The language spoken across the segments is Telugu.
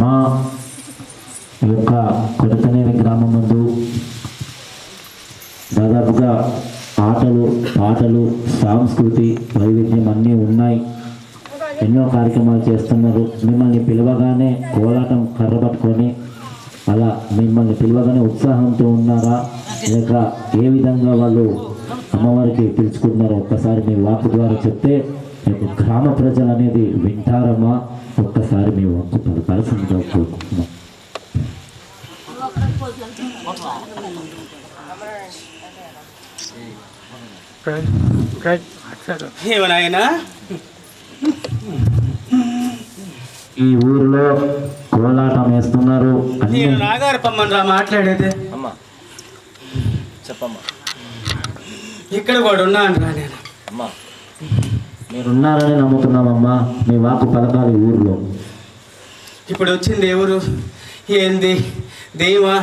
మా యొక్క కొరతనేని గ్రామం ముందు దాదాపుగా ఆటలు పాటలు సాంస్కృతి వైవిధ్యం అన్నీ ఉన్నాయి. ఎన్నో కార్యక్రమాలు చేస్తున్నారు. మిమ్మల్ని పిలవగానే కోలాటం కర్ర పట్టుకొని అలా మిమ్మల్ని పిలవగానే ఉత్సాహంతో ఉన్నారా? లేక ఏ విధంగా వాళ్ళు అమ్మవారికి పిలుచుకుంటున్నారో ఒక్కసారి మీ వాక్ ద్వారా చెప్తే రేపు గ్రామ ప్రజలు అనేది వింటారమ్మా. ఒక్కసారి మీ వాక్కు పలకాల్సిందిగా కోరుకుంటున్నాం. ఏమనాయనా ఈ ఊరిలో కోలాటం వేస్తున్నారు. నేను మాట్లాడేది. అమ్మా చెప్పమ్మా. ఇక్కడ కూడా ఉన్నాను రా నేను. అమ్మా మీరున్నారని నమ్ముతున్నామమ్మా. మీ వాకు పలకాలి ఊరిలో. ఇప్పుడు వచ్చింది ఎవరు? ఏంది? దెయ్యమా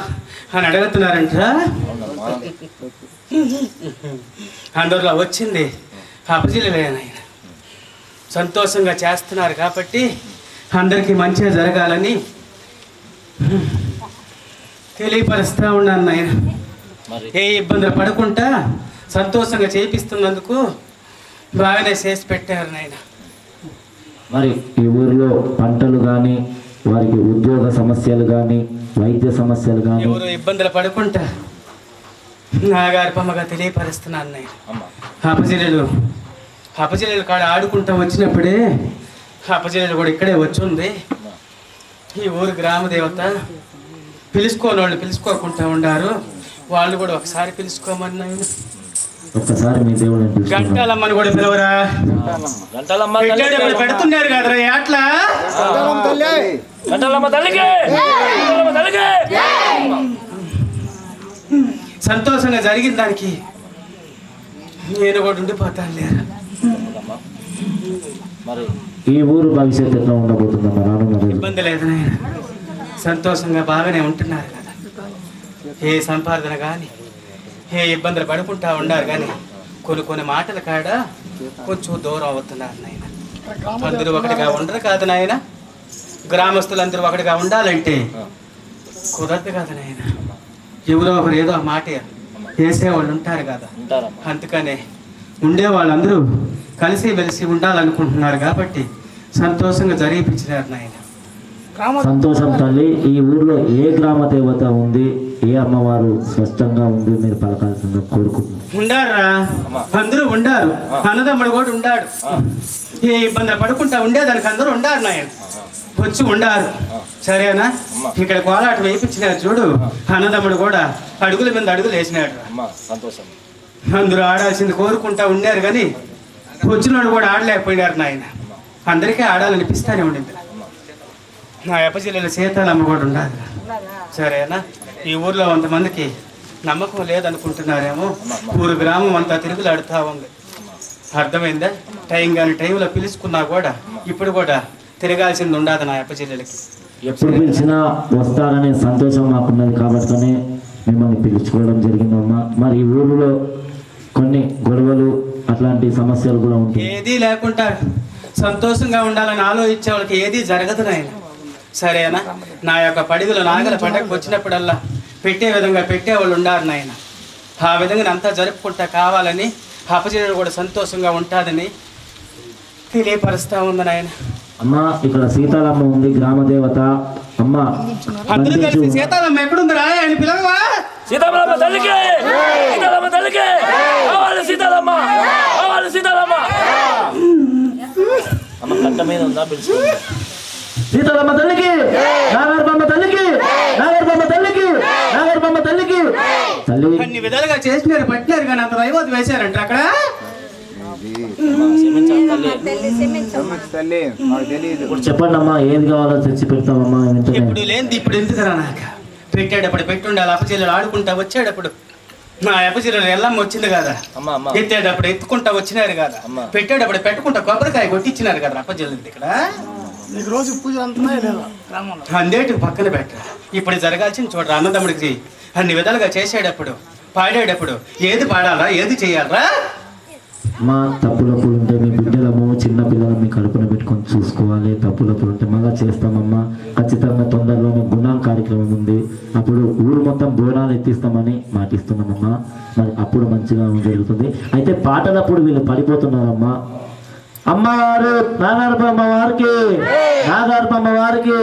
అని అడుగుతున్నారంటరా అందులో వచ్చింది. అపజిలేనాయన సంతోషంగా చేస్తున్నారు కాబట్టి అందరికీ మంచిగా జరగాలని తెలియపరుస్తూ ఉన్నాను నాయన. మరి? ఏ ఇబ్బందులు పడకుండా సంతోషంగా చేపిస్తున్నందుకు బాగానే చేసి పెట్టారు నాయన. మరి ఈ ఊరిలో పంటలు కానీ వారికి ఉద్యోగ సమస్యలు కానీ వైద్య సమస్యలు కానీ ఎవరు ఇబ్బందులు పడకుండా నాగారి పమ్మగా తెలియపరుస్తున్నాను నాయన. అమ్మా. అపజిల్లలు అపజిల్లలు కాడ ఆడుకుంటూ వచ్చినప్పుడే అపజిల్లలు కూడా ఇక్కడే వచ్చింది. ఈ ఊరు గ్రామ దేవత పిలుచుకోని వాళ్ళు పిలుచుకోకుండా ఉండారు. వాళ్ళు కూడా ఒకసారి పిలుచుకోమని నాయన. ఒక్కసారి మీ దేవుడిని పిలుచుకున్నాం గంటాలమ్మని కూడా పిలవరా? గంటలమ్మ పెడుతున్నారు కదరా గంటలమ్మ తల్లికి. తల్లికి. సంతోషంగా జరిగిన దానికి నేను కూడా ఉండిపోతాను లేరా? మరి ఈ ఊరు భవిష్యత్తు ఎట్లా రోజు ఇబ్బంది లేదు సంతోషంగా బాగానే ఉంటున్నారు కదా. ఏ సంపాదన కానీ ఏ ఇబ్బందులు పడుకుంటా ఉన్నారు కానీ కొన్ని కొన్ని మాటల కాడ కొంచెం దూరం అవుతున్నారు నాయన. అందరూ ఒకటిగా ఉండరు కాదు నాయన. గ్రామస్తులందరూ ఒకటిగా ఉండాలంటే కుదరదు కాదు నాయన. ఎవరో ఒకరు ఏదో ఆ మాట వేసేవాళ్ళు ఉంటారు కదా. అందుకనే ఉండే వాళ్ళందరూ కలిసి మెలిసి ఉండాలనుకుంటున్నారు కాబట్టి సంతోషంగా జరిపించినారు నాయన. సంతోషం తల్లి ఈ ఊర్లో ఏ గ్రామ దేవత ఉంది ఏ అమ్మవారు స్పష్టంగా ఉంది మీరు పలకాల్సిందిగా కోరుకుంటున్నాం ఉండారా? అందరూ ఉండారు. అన్నదమ్ముడు కూడా ఉండాడు. ఏ ఇబ్బంది పడుకుంటా ఉండేదానికి అందరూ ఉండారు నాయన. వచ్చి ఉండారు. సరేనా? ఇక్కడ కోలాట వేయించినారు చూడు. అన్నదమ్ముడు కూడా అడుగుల మీద అడుగులు వేసినాడు. అమ్మా సంతోషం. అందరూ ఆడాల్సింది కోరుకుంటా ఉండారు కానీ వచ్చినోడు కూడా ఆడలేకపోయినారు నాయన. అందరికీ ఆడాలనిపిస్తానే ఉండింది. నా అప్పచెల్లెలు సీతాలమ్మ కూడా ఉండాలి సరేనా ఈ ఊర్లో కొంతమందికి నమ్మకం లేదనుకుంటున్నారేమో. ఊరు గ్రామం అంతా తిరుగులాడుతూ ఉంది. అర్థమైందా? టైం కానీ టైంలో పిలుచుకున్నా కూడా ఇప్పుడు కూడా తిరగాల్సింది ఉండదు నా అప్పచెల్లెలకి ఎప్పుడు పిలిచినా వస్తారనే సంతోషం మాకున్నది కాబట్టినే మిమ్మల్ని పిలుచుకోవడం జరిగిందమ్మా మరి ఈ ఊరిలో కొన్ని గొడవలు అట్లాంటి సమస్యలు కూడా ఉంటాయి. ఏదీ లేకుండా సంతోషంగా ఉండాలని ఆలోచించే వాళ్ళకి ఏదీ జరగదు నాయన. సరేనా? నా యొక్క పడిగలు నాగల పండగకు వచ్చినప్పుడల్లా పెట్టే విధంగా పెట్టే వాళ్ళు ఉండారు నాయన. ఆ విధంగా అంతా జరుపుకుంటా కావాలని అపజయుడు కూడా సంతోషంగా ఉంటాదని తెలియపరుస్తా ఉంది నాయన. అమ్మా ఇక్కడ సీతాలమ్మ ఉంది గ్రామ దేవత. అమ్మ అందరూ కలిసి. సీతాలమ్మ ఎక్కడుందిరా? ఆయన పిలవవా? సీతారామ తల్లికి సీతారామ తల్లికి కావాలి సీతారామ కావాలి సీతారామ కట్ట మీద ఉందా పిలుచుకుంటా. సీతాలమ్మ తల్లికి నాగర్బమ్మ తల్లికి నాగర్బమ్మ తల్లికి నాగర్బమ్మ తల్లికి. తల్లి. అన్ని విధాలుగా చేసినారు పట్టినారు కానీ అంత రైవోతు వేశారంట అక్కడ? ఇప్పుడు చెప్పండి అమ్మా ఏది కావాలో తెచ్చి పెడతామమ్మా ఎప్పుడు లేనిది ఇప్పుడు ఎందుకురా నాకు పెట్టేటప్పుడు పెట్టుండాలి అపచీలు ఆడుకుంటా వచ్చేటప్పుడు. నా అపచీలు ఎల్లమ్మ వచ్చింది కదా. అమ్మ అమ్మ. ఎత్తేటప్పుడు ఎత్తుకుంటా వచ్చినారు కదా. పెట్టేటప్పుడు పెట్టుకుంటా కొబ్బరికాయ కొట్టించినారు కదా అప్పచెల్లి ఇక్కడ నీకు రోజు పూజలు అంటున్నాయి లేదా? గ్రామంలో. అందేటి పక్కన పెట్ట. ఇప్పుడు జరగాల్సింది చూడరా అన్నదమ్ముడికి అన్ని విధాలుగా చేసేటప్పుడు పాడేటప్పుడు ఏది పాడాలా ఏది చేయాలరా? మా తప్పులప్పుడు ఉంటే మీ బిడ్డలము చిన్న పిల్లలు మీ కడుపున పెట్టుకొని తప్పులప్పుడు ఉంటే మళ్ళా చేస్తామమ్మా. ఖచ్చితంగా తొందరలోనే గుణాల కార్యక్రమం ఉంది. అప్పుడు ఊరు మొత్తం బోనాలు ఎత్తిస్తామని మాటిస్తున్నామమ్మా. మరి అప్పుడు మంచిగా జరుగుతుంది. అయితే పాటలప్పుడు వీళ్ళు పడిపోతున్నారమ్మా. అమ్మవారు నాగార్పమ్మ వారికి నాగార్పమ్మ వారికి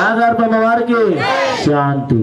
నాగార్పమ్మ వారికి శాంతి.